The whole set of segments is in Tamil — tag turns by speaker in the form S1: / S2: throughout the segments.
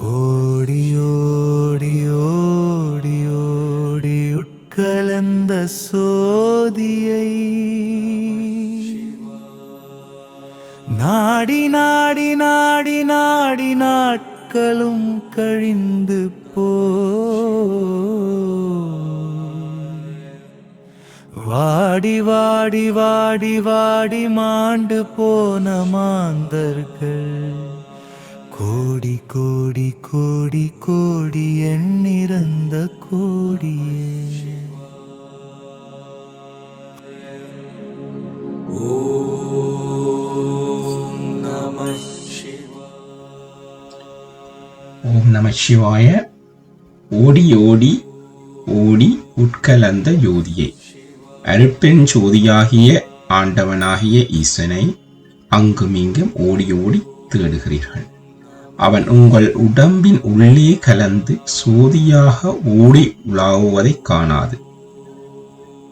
S1: ஓடி சோதியை. நாடி நாடி நாடி நாடி நாட்களும் கழிந்து போ. வாடி வாடி வாடி வாடி மாண்டு போன மாந்தர்கள். கோடி கோடி கோடி கோடி எண்ணிறந்த கோடியே.
S2: ஓம் நம சிவாய. ஓடி ஓடி ஓடி உட்கலந்த யோதியை. அருட்பெண் ஜோதியாகிய ஆண்டவனாகிய ஈசனை அங்குமிங்கும் ஓடி ஓடி தேடுகிறீர்கள். அவன் உங்கள் உடம்பின் உள்ளே கலந்து சோதியாக ஓடி உலாவுவதைக் காணாது.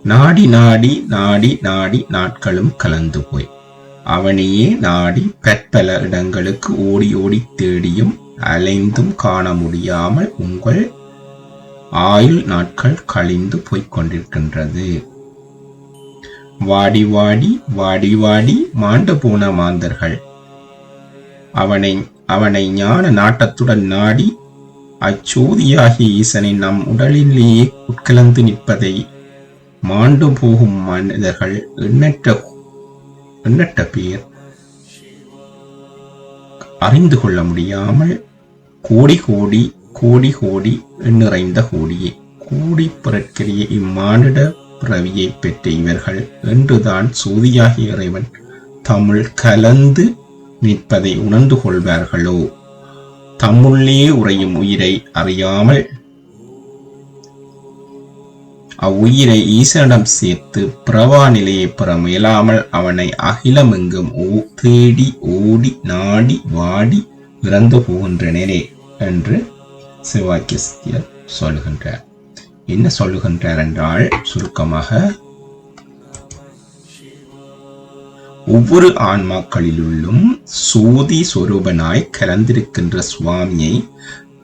S2: நாடி நாடி நாடி நாடி நாட்களும் கலந்து போய். அவனையே நாடி பற்பல இடங்களுக்கு ஓடி ஓடி தேடியும் அலைந்தும் காண முடியாமல் உங்கள் ஆயுள் நாட்கள் கழிந்து போய்க் கொண்டிருக்கின்றது. வாடி வாடி வாடி வாடி மாண்டு போன மாந்தர்கள். அவனை அவனை ஞான நாட்டத்துடன் நாடி அச்சோதியாகிய ஈசனை நம் உடலிலேயே உட்கலந்து நிற்பதை மாண்டு போகும் மனிதர்கள் எண்ணற்ற எண்ணற்ற பேர். அறிந்து கொள்ள முடியாமல் கோடி கோடி கோடி கோடி நிறைந்த கோடியே கூடி பிறக்கிறிய இம்மானிட பிறவியை பெற்ற இவர்கள் என்றுதான் சூதியாகிய இறைவன் தமிழ் கலந்து நிற்பதை உணர்ந்து கொள்வார்களோ? தம்முள்ளே உறையும் உயிரை அறியாமல் அவ்வுயிரை ஈசனிடம் சேர்த்து பிரவா நிலையை பெற முயலாமல் அவனை அகிலமெங்கும் ஓ தேடி ஓடி நாடி வாடி இறந்து போகின்றனரே என்று சிவாக்கியஸ்தியர் சொல்லுகின்றார் என்ன சொல்லுகின்றார் என்றால் சுருக்கமாக ஒவ்வொரு ஆன்மாக்களிலுள்ளும் சோதி சொரூபனாய் கலந்திருக்கின்ற சுவாமியை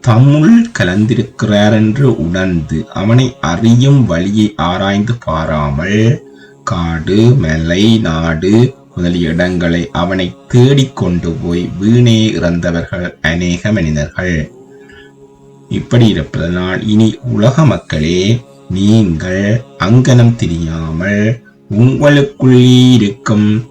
S2: தம்முள் கலந்திருக்கிறார் என்று உணர்ந்து அவனை அறியும் வழியை ஆராய்ந்து பாராமல் காடு மலை நாடு முதலிய இடங்களை அவனை தேடிக்கொண்டு போய் வீணே இறந்தவர்கள் அநேக மனிதர்கள். இப்படி இருப்பதனால் இனி உலக மக்களே நீங்கள் அங்கனம் தெரியாமல் உங்களுக்குள்ளே இருக்கும்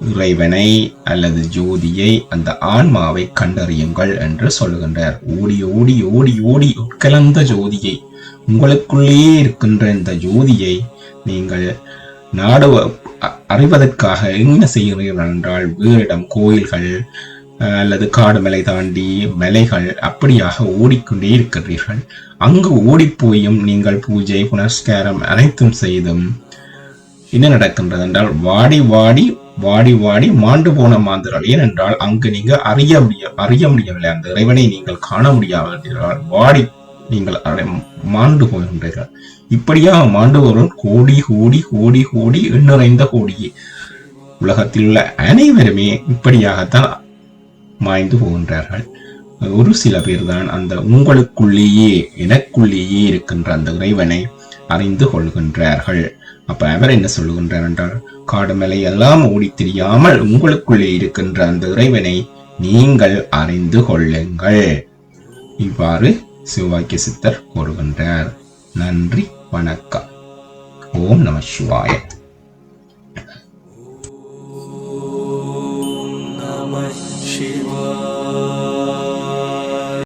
S2: இறைவனை அல்லது ஜோதியை அந்த ஆன்மாவை கண்டறியுங்கள் என்று சொல்லுகின்றார். ஓடி ஓடி ஓடி ஓடி உட்கலந்த ஜோதியை உங்களுக்குள்ளே இருக்கின்ற இந்த ஜோதியை நீங்கள் நாடு அறிவதற்காக என்ன செய்கிறீர்கள் என்றால் வேறிடம் கோயில்கள் அல்லது காடு மலை தாண்டி மலைகள் அப்படியாக ஓடிக்கொண்டே இருக்கின்றீர்கள். அங்கு ஓடிப்போயும் நீங்கள் பூஜை புனஸ்காரம் அனைத்தும் செய்தும் என்ன நடக்கின்றது என்றால் வாடி வாடி வாடி வாடி மாண்டு போன மாந்தர்கள். ஏனென்றால் அங்கு நீங்க அறிய முடிய அறிய முடியவில்லை. அந்த இறைவனை நீங்கள் காண முடியாவிட்டால் வாடி நீங்கள் மாண்டு போகின்றீர்கள். இப்படியாக மாண்டுபவர்கள் கோடி கோடி கோடி கோடி எண்ணிறைந்த கோடி. உலகத்தில் உள்ள அனைவருமே இப்படியாகத்தான் மாய்ந்து போகின்றார்கள். ஒரு சில பேர் தான் அந்த உங்களுக்குள்ளேயே எனக்குள்ளேயே இருக்கின்ற அந்த இறைவனை அறிந்து கொள்கின்றார்கள். அப்ப அவர் என்ன சொல்லுகின்றார் என்றால் காடுமலை எல்லாம் ஓடி தெரியாமல் உங்களுக்குள்ளே இருக்கின்ற அந்த இறைவனை நீங்கள் அறிந்து கொள்ளுங்கள். இவ்வாறு சிவாக்கிய சித்தர் கூறுகின்றார். நன்றி வணக்கம். ஓம் நம சிவாய.